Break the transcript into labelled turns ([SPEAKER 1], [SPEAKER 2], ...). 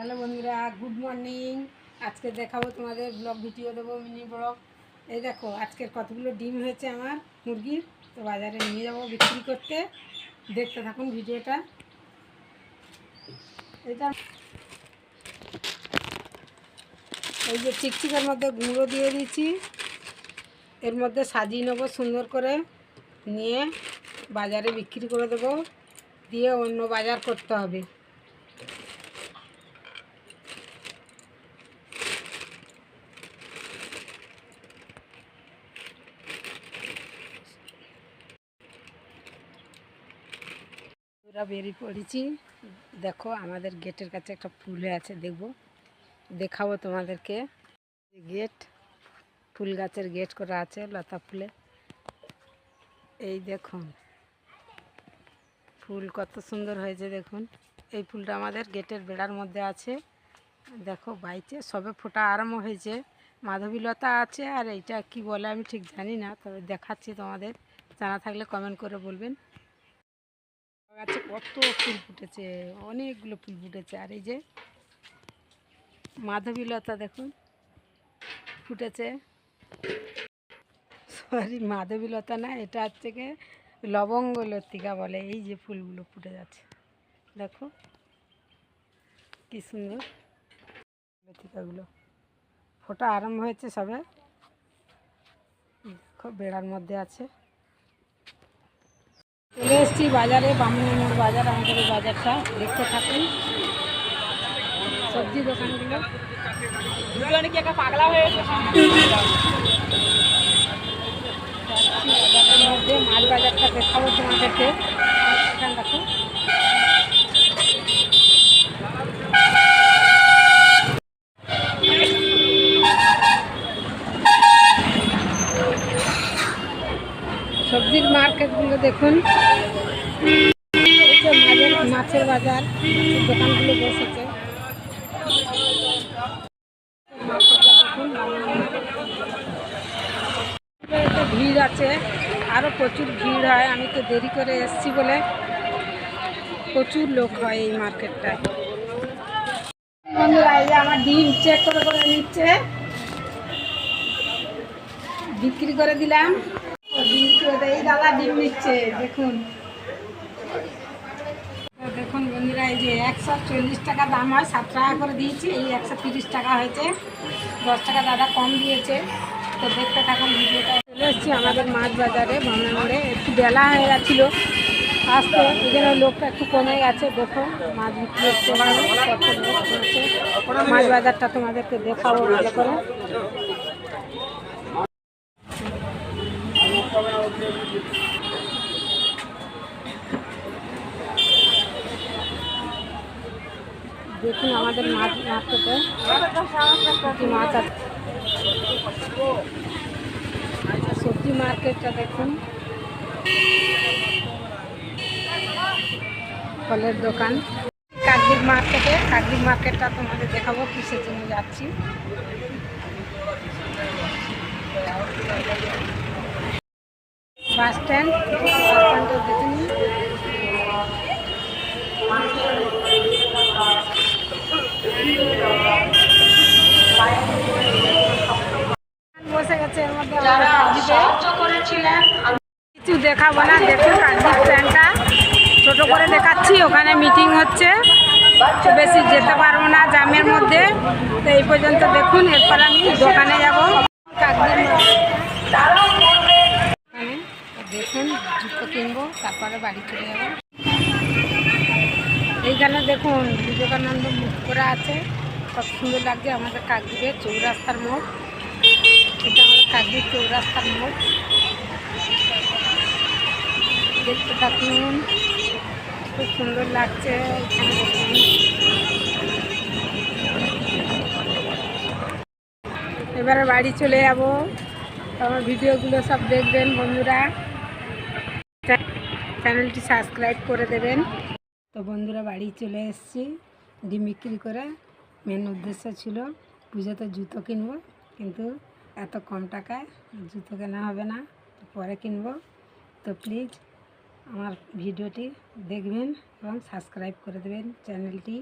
[SPEAKER 1] Hello বন্ধুরা, good morning. আজকে দেখাবো তোমাদের ব্লগ, ভিডিও দেবো, মিনি ব্লগ। এই দেখো, আজকের কতগুলো ডিম হয়েছে আমার মুরগির। তো বাজারে নিয়ে যাব বিক্রি করতে। দেখতে থাকুন ভিডিওটা। এটা এই যে চিকচিকের মধ্যে গুঁড়ো দিয়ে দিয়েছি। এর মধ্যে সাজিয়ে নেব সুন্দর করে। নিয়ে বাজারে বিক্রি করে দেবো। দিয়ে অন্য বাজার করতে হবে। আমরা বেরিয়ে পড়েছি। দেখো আমাদের গেটের কাছে একটা ফুল আছে, দেখব। দেখাবো তোমাদেরকে। গেট, ফুল গাছের গেট করা আছে লতা ফুলে। এই দেখুন, ফুল কত সুন্দর হয়েছে দেখুন। এই ফুলটা আমাদের গেটের বেড়ার মধ্যে আছে। দেখো বাইচে, সবে ফোটা আরম্ভ হয়েছে। মাধবীলতা আছে আর এইটা কি বলে আমি ঠিক জানি না, তবে দেখাচ্ছি তোমাদের। জানা থাকলে কমেন্ট করে বলবেন। গাছে কত ফুল ফুটেছে, অনেকগুলো ফুল ফুটেছে। আর এই যে মাধবীলতা দেখুন, ফুটেছে। সরি মাধবীলতা না, এটা হচ্ছে কি লবঙ্গ লতিকা বলে, এই যে ফুলগুলো ফুটে যাচ্ছে। দেখো, কি সুন্দর লতিকাগুলো। ফোটা আরম্ভ হয়েছে সবে। দেখো, বেড়ার মধ্যে আছে। চলে এসেছি বাজারে বামুনের বাজার আমাদের এই বাজারটা। দেখতে থাকুন। সবজি দোকানগুলো। মাছ বাজারটা দেখাবো তোমাদেরকে এখানে দেখো সবজির মার্কেটগুলো দেখুন। মাছের বাজার দোকানগুলো বসেছে। ভিড় আছে। আরও প্রচুর ভিড় হয়, আমি তো দেরি করে এসেছি বলে। প্রচুর লোক হয় এই মার্কেটটায়। আমার ডিম চেক করে করে নিচ্ছে। বিক্রি করে দিলাম। এই দাদা ডিম নিচ্ছে দেখুন দেখুন বন্ধুরা, এই যে একশো চল্লিশ টাকা দাম হয়, সাত টাকা করে দিয়েছি, এই একশো তিরিশ টাকা হয়েছে। দশ টাকা দাদা কম দিয়েছে। তো দেখতে থাকুন ভিডিওটা। চলে এসেছি আমাদের মাছ বাজারে ভাঙানোড়ে একটু বেলা হয়ে গেছিল। আসতে জন্য লোকটা একটু কমে গেছে, দেখো মাছ বিক্রি হচ্ছে। মাছ বাজারটা তোমাদেরকে দেখাবো ভালো করে। দেখুন আমাদের মাছ কি মাছ আছে। সবজি মার্কেটটা দেখুন। ফলের দোকান। কাকদ্বীপ মার্কেটে, কাকদ্বীপ মার্কেটটা তোমাদের দেখাবো কিসের জন্য যাচ্ছি। বাস স্ট্যান্ড, বাস স্ট্যান্ডে দেখে নিন বসে গেছে এর মধ্যে আমাদের কিছু দেখাবো না, দেখুন কাকদ্বীপ স্ট্যান্ডটা ছোট করে দেখাচ্ছি, ওখানে মিটিং হচ্ছে। বেশি যেতে পারব না জামের মধ্যে। তো এই পর্যন্ত দেখুন, এরপর আমি দোকানে যাব। দেখুন, জুতো কিনবো, তারপরে বাড়ি চলে যাব। এইখানে দেখুন, বিবেকানন্দ মুখ করা আছে। কত সুন্দর লাগছে, আমাদের কাকদ্বীপের চৌরাস্তার মোড়। এটা আমাদের কাকদ্বীপ চৌরাস্তার মোড়। দেখতে থাকুন। খুব সুন্দর লাগছে এবারে বাড়ি চলে যাব। আমার ভিডিওগুলো সব দেখবেন বন্ধুরা। চ্যানেলটি সাবস্ক্রাইব করে দেবেন। তো বন্ধুরা, বাড়ি চলে এসেছি। ডিম বিক্রি করে। মেন উদ্দেশ্য ছিল পুজোতে জুতো কিনবো, কিন্তু এত কম টাকায় জুতো কেনা হবে না। পরে কিনবো। তো প্লিজ আমার ভিডিওটি দেখবেন এবং সাবস্ক্রাইব করে দেবেন চ্যানেলটি।